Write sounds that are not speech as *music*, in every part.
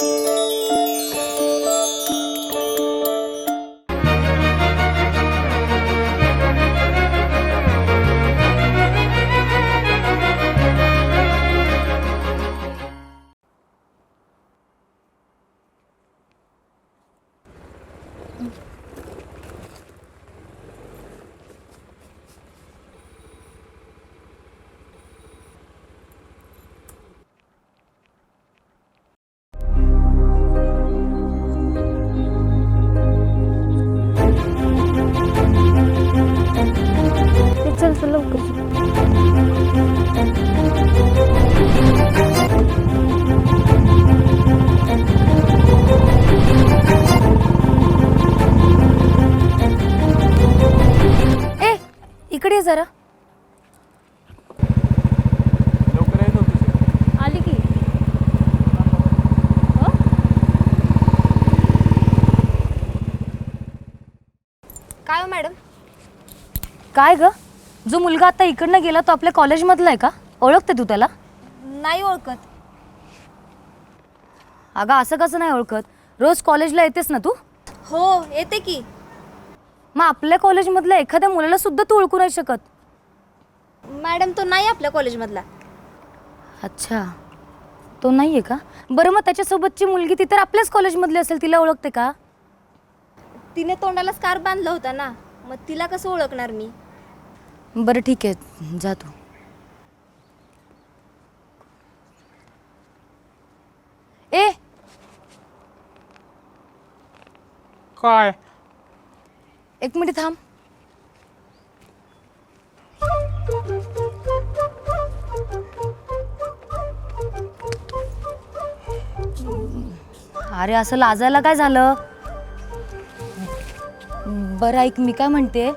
चल जरा. लवकर आहे नव्हती आली की. हो? काय हो मॅडम? काय ग? जो मुलगा आता इकडनं गेला तो आपल्या कॉलेजमधला आहे का? ओळखते तू त्याला? नाही ओळखत. अगं असं कसं नाही ओळखत? रोज कॉलेजला येतेस ना तू? हो येते की. मग आपल्या कॉलेजमधल्या एखाद्या मुलाला सुद्धा तू ओळखू नाही शकत. मॅडम तो नाही आपल्या कॉलेजमधला. अच्छा. तो नाही आहे का? बरं मग त्याच्यासोबतची मुलगी ती तर आपल्याच कॉलेजमधली असेल तिला ओळखते का? तिने तोंडाला स्कार्फ बांधला होता ना मग तिला कसं ओळखणार मी? बरं ठीक आहे. जा तू. ए! काय? एक मिनिट थांब. अरे असं लाजायला काय झालं? बरं ऐक मी काय म्हणते?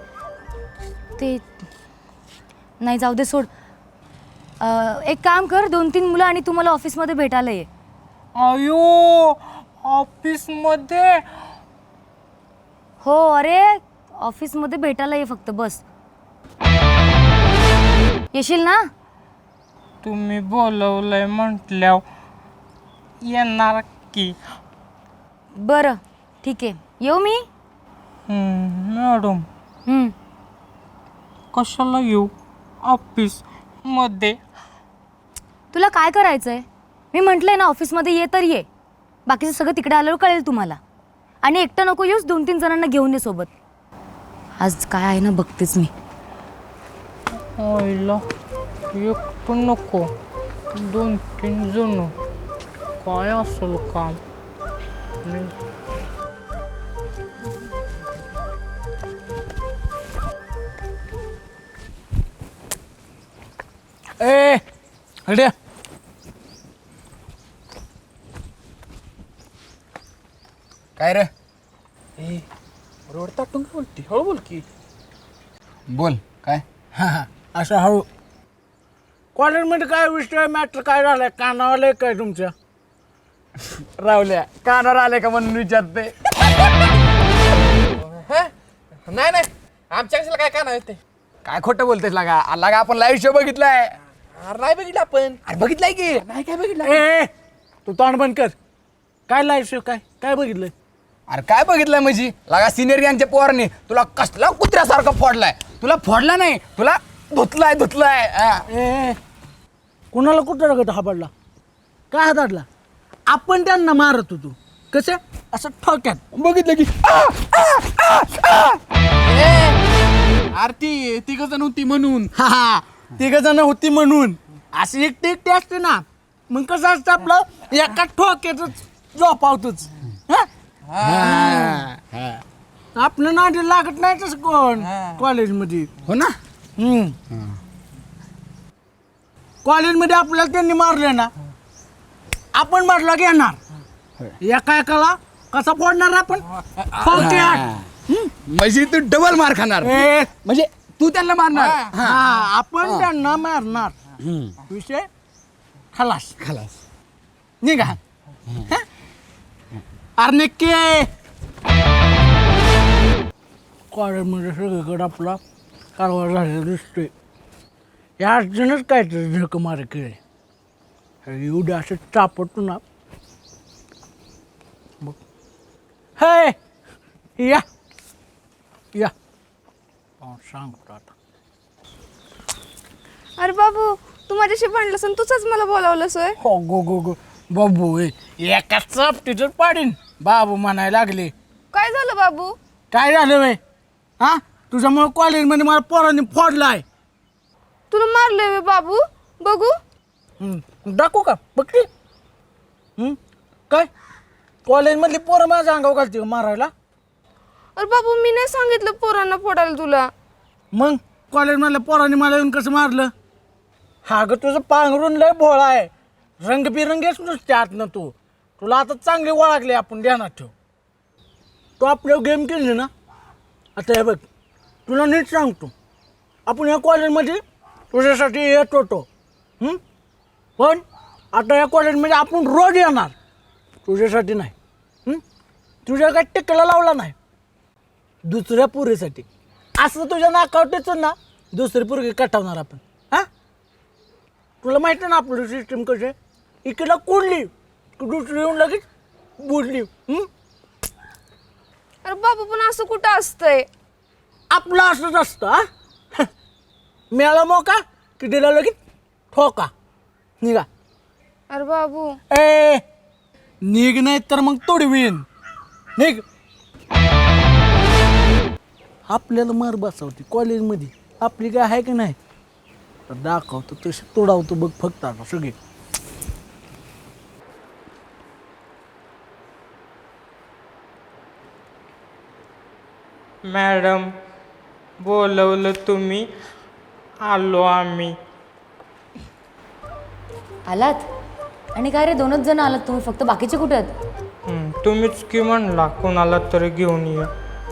ते नाही जाऊ दे सोड. अं, एक काम कर दोन तीन मुलं आणि तुम्हाला ऑफिसमध्ये भेटायला ये. अयो ऑफिसमध्ये हो अरे ऑफिसमध्ये भेटायला ये फक्त बस. येशील ना? तुम्ही बोलवलंय म्हटल्यावर येणार की. बरं ठीक आहे. येऊ मी? हम्म, मॅडम. हं. कशाला येऊ? ऑफिसमध्ये तुला काय करायचं आहे मी म्हटलंय ना ऑफिसमध्ये ये तर ये. बाकीचं सगळं तिकडे आल्यावर कळेल तुम्हाला. आणि एकटं नको येऊस दोन तीन जणांना घेऊन ये सोबत. आज काय आहे ना बघतेच मी. आईला एक पण नको. दोन तीन जण. काय असेल काम. ए हड्या. काय रे? बोलती? हळू बोल की. बोल काय? हा हा असं हळू. कॉलेजमध्ये काय विषय मॅटर काय झालंय? कानावाला काय तुमच्या? रावल्या कानावर आले का म्हणून विचारते नाही? नाही आमच्या कशाला काय काना ते काय खोटं बोलतेस लागा? लागा आपण लाईव्ह शो बघितलाय. अरे नाही बघितलं आपण. अरे बघितलाय की. नाही काय बघितलं? ए तू तोंड बंद कर. काय लाईफ काय? काय बघितलंय? अरे काय बघितलंय म्हणजे लागा सिनियर गँगच्या पोराने. तुला कसला कुत्र्यासारखा फोडलाय? तुला फोडला नाही तुला धुतलाय धुतलाय. हा. ए कुणाला कुठं रगत हापडला काय हाताडला? आपण त्यांना मारत होतो. कसे? असं ठोक्यात. बघितलं की आरती तिघ जण होती म्हणून. हा हा. तिघ जण होती म्हणून. अशी एकटी एकटी असते ना मग कसं असतं आपलं? एका ठोक्यातच झोपावतोच आपलं नाडी लागत नाही तसं कोण? कॉलेजमध्ये. हो ना? कॉलेजमध्ये आपल्याला त्यांनी मारले ना आपण मारला घेणार एका एकाला कसा फोडणार आपण? म्हणजे तू डबल मार खाणार. ए, म्हणजे तू त्यांना मारणार. हा. आपण त्यांना मारणार. विषय खलास. खलास. निघा. हं? अरे नक्की! कॉलेजमध्ये सगळीकडे आपला कारभार झालेला दिसतोय. या अडचणच काहीतरी झक मार केले एवढे असं चापटतो ना. हे! या! या. सांगतो आता. अरे बाबू तू माझ्याशी भांडलंस आणि तुझंच मला बोलावलंस होय? हो गो गो गो. बाबू ए एका चापटीच पाडीन. बाबू म्हणायला लागले. काय झालं बाबू? काय झालं वे हा? तुझ्यामुळे कॉलेजमध्ये मला पोरांनी फोडलाय. तुला मारलंय वे बाबू? बघू. दाखवू का? बघ काय? कॉलेजमधली पोरं माझ्या अंगावर घालते मारायला? अरे बाबू मी नाही सांगितलं पोरांना फोडायला तुला. मग? कॉलेजमधल्या पोरांनी मला येऊन कसं मारलं? हा ग तुझं पांघरून लय भोळा आहे. रंगबिरंगीच नुसते आतनं तू. तुला आता चांगली ओळखली आपण ध्यानात ठेव. तू आपल्या गेम केली ना? आता हे बघ तुला नीट सांगतो. आपण या कॉलेजमध्ये तुझ्यासाठी येत होतो हं? पण आता या कॉलेजमध्ये आपण रोज येणार. तुझ्यासाठी नाही. हं? तुझ्या काय टिकला लावला नाही. दुसऱ्या पुरीसाठी. असं तुझ्या नाकावटीच ना दुसरी पुरगी कटावणार आपण. हां? तुला माहिती आहे ना आपलं सिस्टीम कशी आहे? इकडला कुडली दुसरी येऊन लगेच बुडली हं? अरे बाबू पण असं कुठं असतंय? आपलं असंच असतं हा? मिळाला मोका की दिला लगेच ठोका? निघा. अरे बाबू. ए निघ नाही तर मग तोडवीन. निघ. आपल्याला मार बसवते कॉलेजमध्ये आपली काय आहे की नाही? तर दाखवतो तशी तोडावतो बघ फक्त आता सगळे. मॅडम बोलवलं तुम्ही आलो आम्ही. आलात? आणि काय रे दोनच जण आलात तुम्ही फक्त बाकीचे कुठे आहेत? हं, तुम्हीच की म्हणला कोणाला तरी घेऊन ये.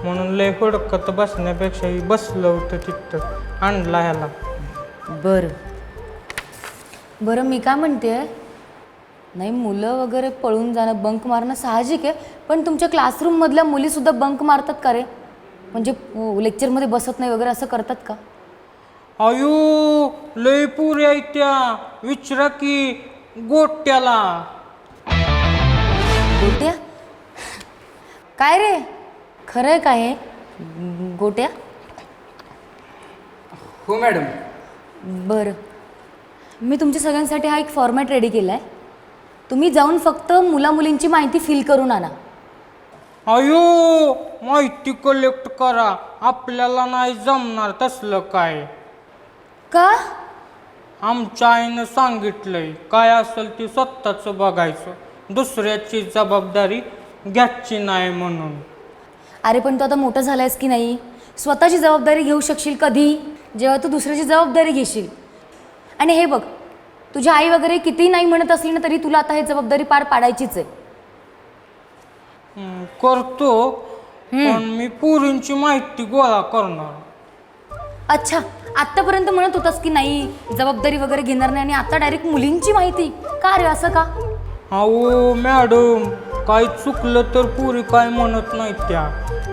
म्हणून लय हुडकत बसण्यापेक्षाही बसलं होतं तिथं आणला ह्याला. बरं. बरं मी काय म्हणते नाही मुलं वगैरे पळून जाणं बंक मारणं साहजिक आहे पण तुमच्या क्लासरूममधल्या मुलीसुद्धा बंक मारतात का रे? म्हणजे लेक्चरमध्ये बसत नाही वगैरे असं करतात का? अयो लय पुऱ्या त्या. विचारा की गोट्याला. गोट्या? काय रे? खरं आहे काय हे? गोट्या? हो मॅडम. बरं. मी तुमच्या सगळ्यांसाठी हा एक फॉर्मॅट रेडी केला आहे तुम्ही जाऊन फक्त मुलामुलींची माहिती फिल करून आणा. अयो माहिती कलेक्ट करा. आपल्याला नाही जमणार तसलं काय. का? आमच्या आईनं सांगितलंय काय असेल ते स्वतःचं बघायचं. दुसऱ्याची जबाबदारी घ्यायची नाही म्हणून. अरे पण तू आता मोठं झालायस की नाही? स्वतःची जबाबदारी घेऊ शकशील कधी? जेव्हा तू दुसऱ्याची जबाबदारी घेशील. आणि हे बघ तुझ्या आई वगैरे कितीही नाही म्हणत असली ना तरी तुला आता हे जबाबदारी पार पाडायचीच आहे. करतो पण मी पुरींची माहिती गोळा करणार. अच्छा आत्तापर्यंत म्हणत होतास की नाही जबाबदारी वगैरे घेणार नाही आणि आता डायरेक्ट मुलींची माहिती. का रे असं का? अहो मॅडम काही चुकलं तर पुरी काय म्हणत नाही त्या.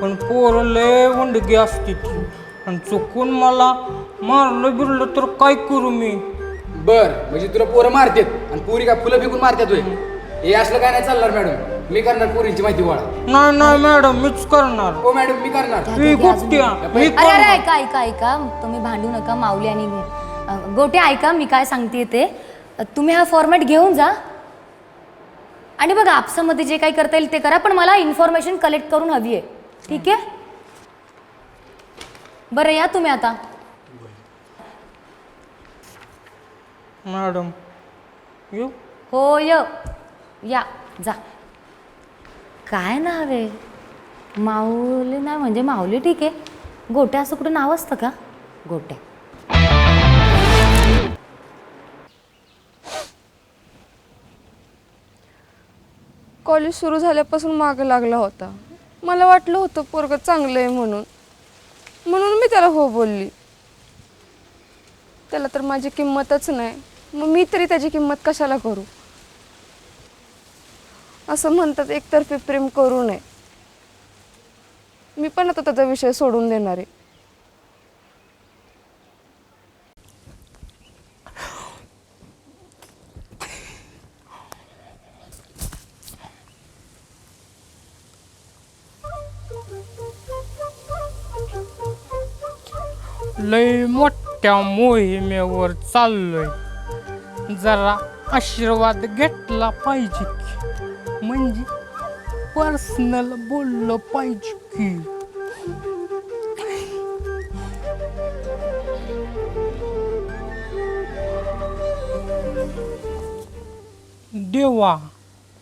पण पोरं लय वंडगी असते ती. आणि चुकून मला मारलं बिरलं तर काय करू मी? बर म्हणजे तुला पोरं मारतात आणि पुरी काय फुलं फेकून मारतात होय? हे असलं काय नाही चालणार मॅडम मी करणार पुरींची माहिती गोळा नाही नाही मॅडम मीच करणार. हो मॅडम मी करणार. मी गुप्त्या मी अरे अरे ऐका ऐका ऐका. तुम्ही भांडू नका माऊली आणि अ, गोटे ऐका मी काय सांगते ते. तुम्ही हा फॉर्मॅट घेऊन जा. आणि बघा आपसामध्ये जे काही करता येईल ते करा पण मला इन्फॉर्मेशन कलेक्ट करून हवी आहे. ठीक आहे? बरं या तुम्ही आता. मॅडम येऊ हो य या जा. काय नाव आहे? माऊली नाही म्हणजे माऊली ठीक आहे. गोट्या असं कुठं नाव असतं का? गोट्या. कॉलेज सुरू झाल्यापासून मागं लागला होता. मला वाटलं होतं पोरगं चांगलं आहे म्हणून. म्हणून मी त्याला हो बोलली. त्याला तर माझी किंमतच नाही. मग मी तरी त्याची किंमत कशाला करू? असं म्हणतात एकतर्फी प्रेम करू नये. मी पण आता त्याचा विषय सोडून देणार आहे. लय मोठ्या मोहिमेवर चाललोय. जरा आशीर्वाद घेतला पाहिजे म्हणजे पर्सनल बोललं पाहिजे की. देवा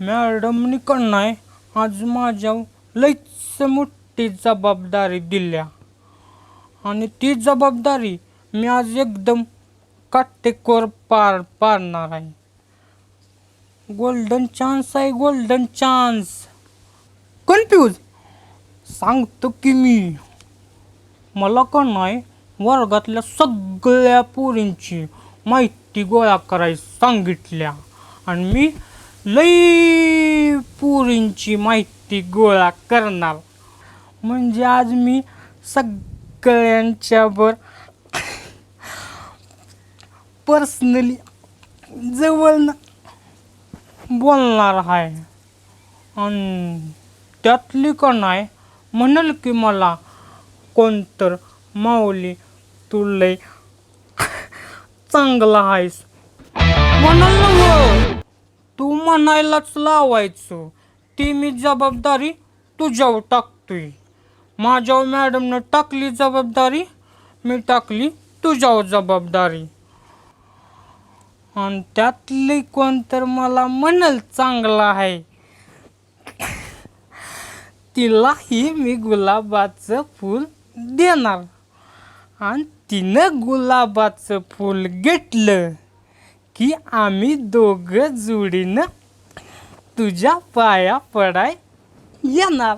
मॅडमनी नाही आज माझ्या लईच मोठी जबाबदारी दिल्या. आणि ती जबाबदारी मी आज एकदम काटेकोर पार पाडणार आहे. गोल्डन चान्स आहे गोल्डन चान्स कन्फ्यूज सांगतो की मी. मला का नाही? वर्गातल्या सगळ्या पोरींची माहिती गोळा करायला सांगितल्या. आणि मी लई पोरींची माहिती गोळा करणार. म्हणजे आज मी सगळ्यांच्यावर *coughs* पर्सनली जवळ बोलणार आहे. आणि त्यातली का नाही म्हणाल की मला कोणतर माऊली तू लय चांगला आहेस. म्हणाल ना हो. तू म्हणायलाच लावायचं. ती मी जबाबदारी तुझ्यावर टाकतोय. माझ्यावर मॅडमनं टाकली जबाबदारी मी टाकली तुझ्यावर जबाबदारी. आणि त्यातली कोण तर मला म्हणल चांगला आहे. तिलाही मी गुलाबाचं फूल देणार. आणि तिनं गुलाबाचं फूल घेतलं की आम्ही दोघं जोडीनं तुझ्या पाया पडाय येणार.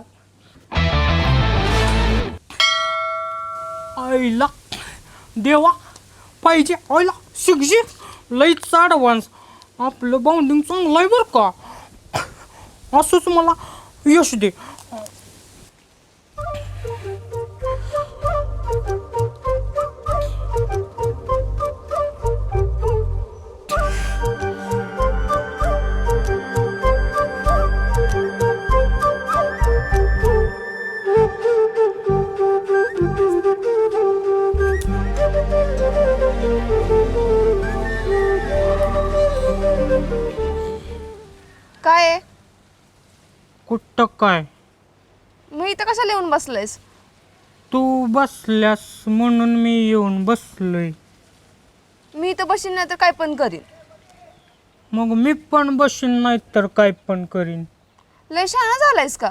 आईला देवा पाहिजे आईला शिकजी. लईच ॲडव्हान्स आपलं बाउंडिंग चांगलं आहे बरं का. *coughs* असंच मला यश दे. कुठं काय? मग इथं कशाला येऊन बसलायस? तू बसल्यास म्हणून मी येऊन बसलोय. मी इथं बसीन नाही तर काय पण करीन. मग मी पण बसीन नाही तर काय पण करीन. लय शहाणा झालायस का?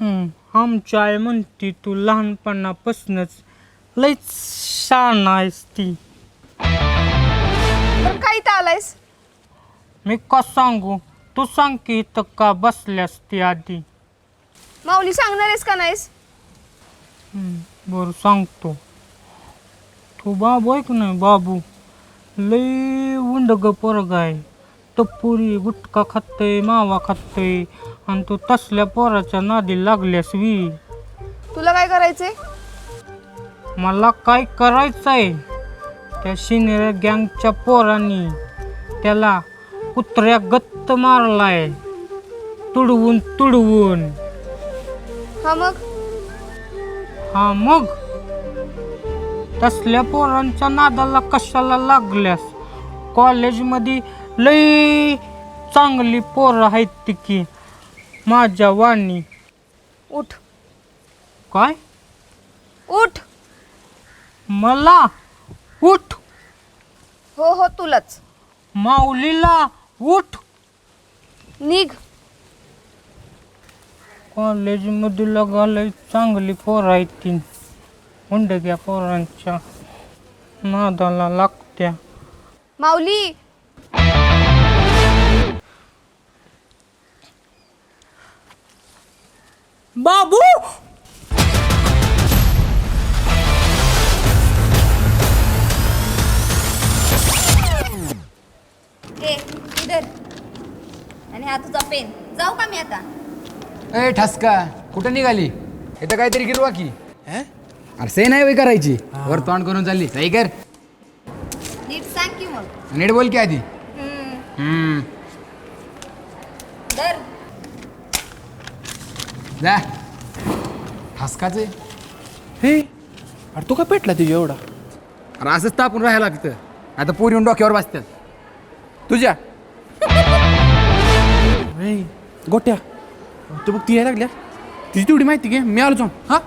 हं, आमची आई म्हणती तू लहानपणापासूनच लईच शान आहेस ती. पण काय इथं आलायस? मी का सांगू? तू सांग की इथं का बसल्यास ती आधी? माऊली सांगणार आहेस का नाहीस? बरं सांगतो. तू बाबू आहे का नाही बाबू लय उंडग पोरग आहे. टप्पुरी गुटखा खातय मावा खातय आणि तू तसल्या पोराच्या नादी लागल्यास वी. तुला काय करायचंय? मला काय करायचं आहे त्या सिनियर गँगच्या पोरांनी त्याला कुत्र्या गत्त मारलाय तुडवून तुडवून. हा मग? हा मग? तसल्या पोरांच्या नादाला कशाला लागल्यास? कॉलेजमध्ये लई चांगली पोरं आहेत ती की माझ्या वाणी. उठ. काय? उठ. मला? उठ. हो हो तुलाच. माऊलीला उठ. निघ. कॉलेजमध्ये लगालय चांगली पोरं आहेत ती. हुंडग्या पोरांच्या. नादाला लागत्या. माऊली. बाबू! ए इधर. आणि हा तुझा पेन. जाऊ का मी आता? ए ठसका. कुठं निघाली? इथं काहीतरी गिरवा की. अरे से नाही वय करायची. वर तोंड करून चालली. सही कर. नीट सांग की मग. नीट बोल की आधी. हम्म, हम्म. धर. जा. ठसकाचे. हे? अरे तू का पेटला तुझ्या एवढा? अरे असंच तापून राहायला लागतं. आता पोरी येऊन डोक्यावर बसतात. तुझ्या? गोट्या. तू बघ ती यायला लागल्या. तिची तेवढी माहिती घे मी आलो जाऊन. हा?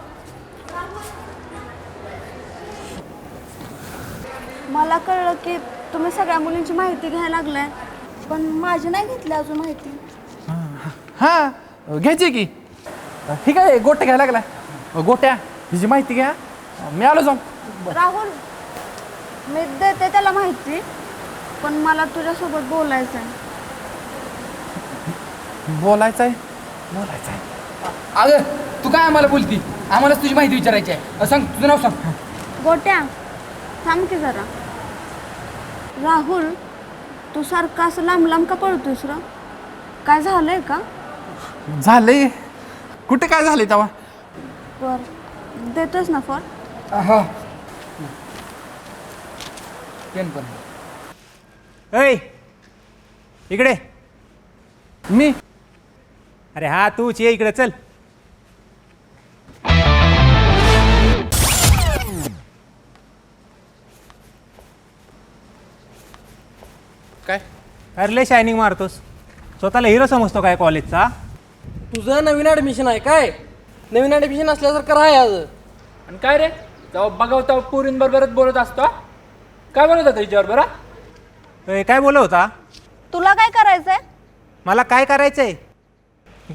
मला कळलं की तुम्ही सगळ्या मुलींची माहिती घ्यायला लागलाय पण माझी नाही घेतली अजून माहिती. हा घ्यायची की? ठीक आहे गोट्या घ्यायला लागला गोट्या हिची माहिती घ्या. मी आलो जाऊन. राहुल मी देते त्याला माहिती पण मला तुझ्यासोबत बोलायचं आहे बोलायचं आहे बोलायचं आहे अगं तू काय आम्हाला बोलती? आम्हालाच तुझी माहिती विचारायची आहे. अं, सांग तुझं नाव सांग. गोट्या थांब की जरा. राहुल तू सारखं असं लांब लांब का पळतोयस र? काय झालंय का? झालंय. कुठे काय झालंय तेव्हा? बर देतोस ना फोन हा. पेन पण. ऐ इकडे. मी? अरे हा तूच ये इकडे चल. काय? अरे लय शायनिंग मारतोस. स्वतःला हिरो समजतो काय कॉलेजचा तुझं नवीन ॲडमिशन आहे काय? नवीन ॲडमिशन असल्यासारखं राहा आज. आणि काय रे? तेव्हा बघाव तेव्हा पोरींबरोबरच बोलत असतो काय बोलत होता हिच्यावर बरं? काय बोलत होता? तुला काय करायचंय? मला काय करायचंय?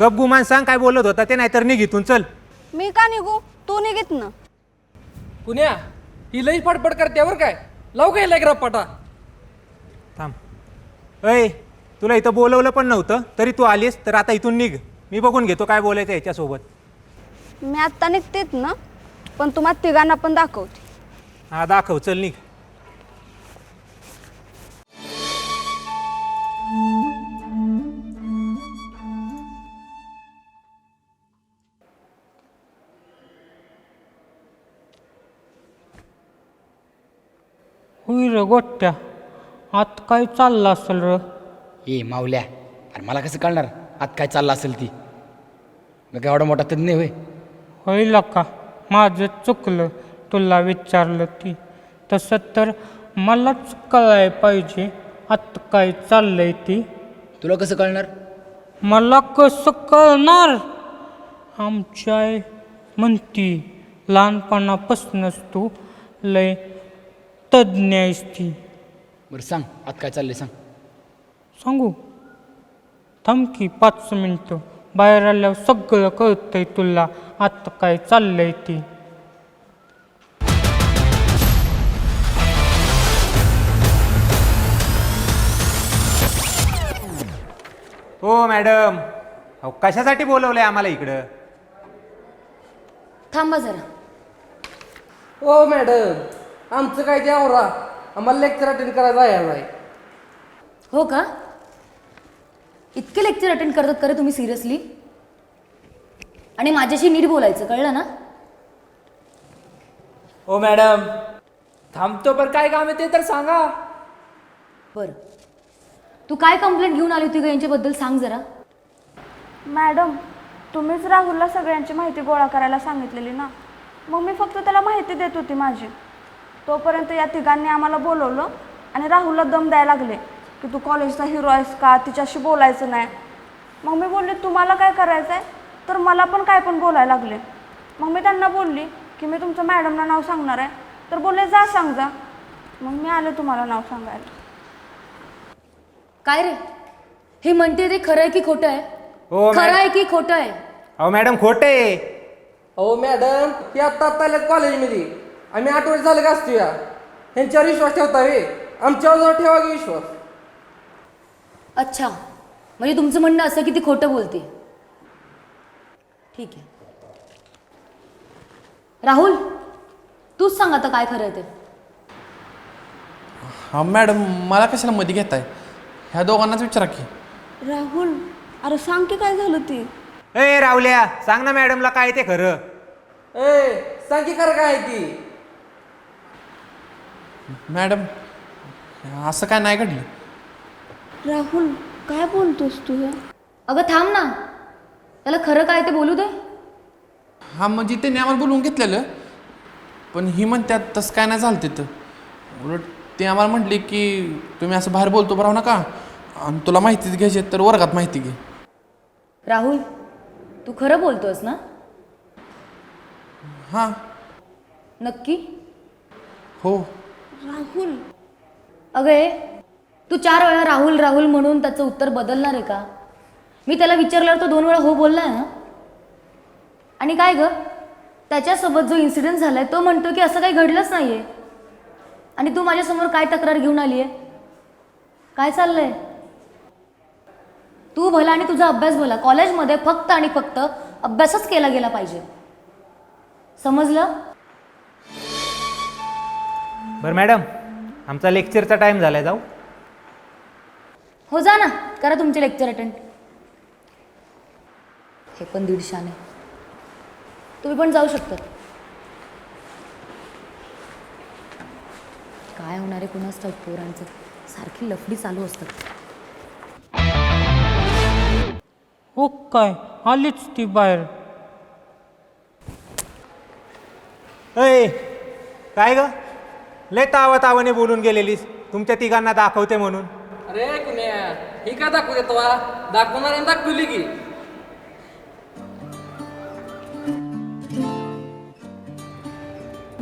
गप गुमान सांग काय बोलत होता ते नाहीतर निघ इथून चल. मी का निघू? तू निघित ना. कुण्या ही लई फडफड करते बरं काय? लाव काय लेकरा पटा थांब. ऐ तुला इथं बोलवलं पण नव्हतं तरी तू आलीस तर आता इथून निघ. मी बघून घेतो काय बोलायचं याच्यासोबत. मी आत्ता निघतेच ना पण तुम्हाला तिघांना पण दाखवते. हा दाखव चल निघ. होई र गोट्या. आत काय चाललं असेल र? ए मावल्या अरे मला कसं कळणार? आत काय चाललं असेल ती? मग एवढा मोठा तज्ञ होय. होईल का? माझं चुकलं तुला विचारलं ती. तसं तर मलाच कळाय पाहिजे आत काय चाललंय ती. तुला कसं कळणार? मला कसं कळणार? आमची आई म्हणती लहानपणापासूनच तू लय तज्ज्ञ आहेस ती बरं सांग आत काय चाललंय सांग. सांगू? थांब की पाच मिनटं. बाहेर आल्यावर सगळं कळतंय तुला. आता काय चाललंय ती? हो मॅडम. अहो कशासाठी बोलवलंय आम्हाला इकडं? थांबा जरा. ओ मॅडम. आमचं काय ते आवरा. आम्हाला लेक्चर अटेंड करायचं आहे आज आहे हो का? इतके लेक्चर अटेंड करतात करे तुम्ही सिरियसली आणि माझ्याशी नीट बोलायचं कळलं ना? ओ मॅडम थांबतो पण काय काम आहे ते तर सांगा. बरं. तू काय कंप्लेंट घेऊन आली होती का यांच्याबद्दल सांग जरा. मॅडम तुम्हीच राहुलला सगळ्यांची माहिती गोळा करायला सांगितलेली ना? मग मी फक्त त्याला माहिती देत होती माझी. तोपर्यंत या तिघांनी आम्हाला बोलवलं आणि राहुलला दम द्यायला लागले की तू कॉलेजचा हिरो आहेस का? तिच्याशी बोलायचं नाही. मग मी बोलले तुम्हाला काय करायचं आहे तर मला पण काय पण बोलायला लागले. मग मी त्यांना बोलली की मी तुमचं मॅडमला नाव सांगणार आहे. तर बोलले जा सांग जा. मग मी आले तुम्हाला नाव सांगायला. काय रे? हे म्हणते ते खरं आहे की खोटं आहे? हो खरं आहे की खोटं आहे? अहो मॅडम खोटे अहो मॅडम हे आत्ता आत्ता आल्यात कॉलेजमध्ये आम्ही आठवडे झाले का असतो या ह्यांच्यावर विश्वास ठेवता वे आमच्यावर जर ठेवा की विश्वास. अच्छा. म्हणजे तुमचं म्हणणं असं की ती खोटं बोलते. ठीक आहे. राहुल तूच सांग आता काय खरं आहे ते. हा मॅडम मला कशाला मध्ये घेताय? ह्या दोघांनाच विचारा की. राहुल अरे सांग की काय झालं ती? ए रावल्या सांग ना मॅडमला काय ते खरं. ए सांग की खरं काय आहे ती. मॅडम असं काय नाही घडलं. राहुल काय बोलतोस तू हे? अगं थांब ना. त्याला खरं काय ते बोलू दे. हा म्हणजे त्यांनी आम्हाला बोलवून घेतलेलं. पण ही म्हणतात तसं काय नाही झालं तिथं. उलट ते आम्हाला म्हटले की तुम्ही असं बाहेर बोलतो बरं नका. आणि तुला माहितीच घ्यायची आहे तर वर्गात माहिती घे. राहुल तू खरं बोलतोस ना? हां. नक्की? हो. राहुल. अगे तू चार वेळा राहुल राहुल म्हणून त्याचं उत्तर बदलणार आहे का? मी त्याला विचारल्यावर तो दोन वेळा हो बोलला आहे ना आणि काय ग? त्याच्यासोबत जो इन्सिडेंट झालाय तो म्हणतो की असं काही घडलंच नाही आहे आणि तू माझ्यासमोर काय तक्रार घेऊन आली आहे काय चाललंय? तू भला आणि तुझा अभ्यास भला. कॉलेजमध्ये फक्त आणि फक्त अभ्यासच केला गेला पाहिजे. समजलं? बरं मॅडम आमचा लेक्चरचा टाईम झालाय जाऊ. हो जा ना. करा तुमचे लेक्चर अटेंड हे पण दीडशाने. तुम्ही पण जाऊ शकता काय होणार आहे कुणाच? ठाऊक पोरांचं. सारखी लफडी चालू असतात. हो काय? आलीच ती बाहेर. अय काय ग? लय तावा तावाने बोलून गेलेलीस. तुमच्या तिघांना दाखवते म्हणून. अरे कुण्या ही का दाखवू देतो वा दाखवणाऱ्याने दाखवली की.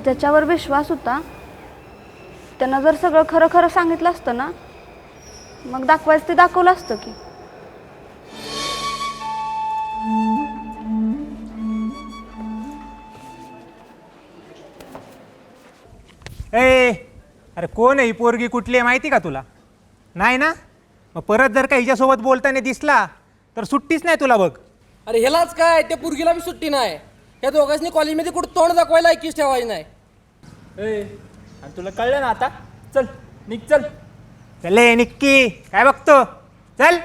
ज्याच्यावर विश्वास होता. त्यानं जर सगळं खरं खरं सांगितलं असतं ना मग दाखवायचं ते दाखवलं असतं की. ए अरे कोण आहे ही पोरगी? कुठली आहे? माहिती का तुला? नाही ना? मग परत जर का हिच्यासोबत बोलताना दिसला तर सुट्टीच नाही तुला बघ. अरे ह्यालाच काय? त्या पुरगीला बी सुट्टी नाही. या दोघांनी कॉलेजमध्ये कुठं तोंड दाखवायला ऐकीच ठेवायची नाही. आणि तुला कळलं ना आता? चल निघ चल. चले निक्की. काय बघतो? चल.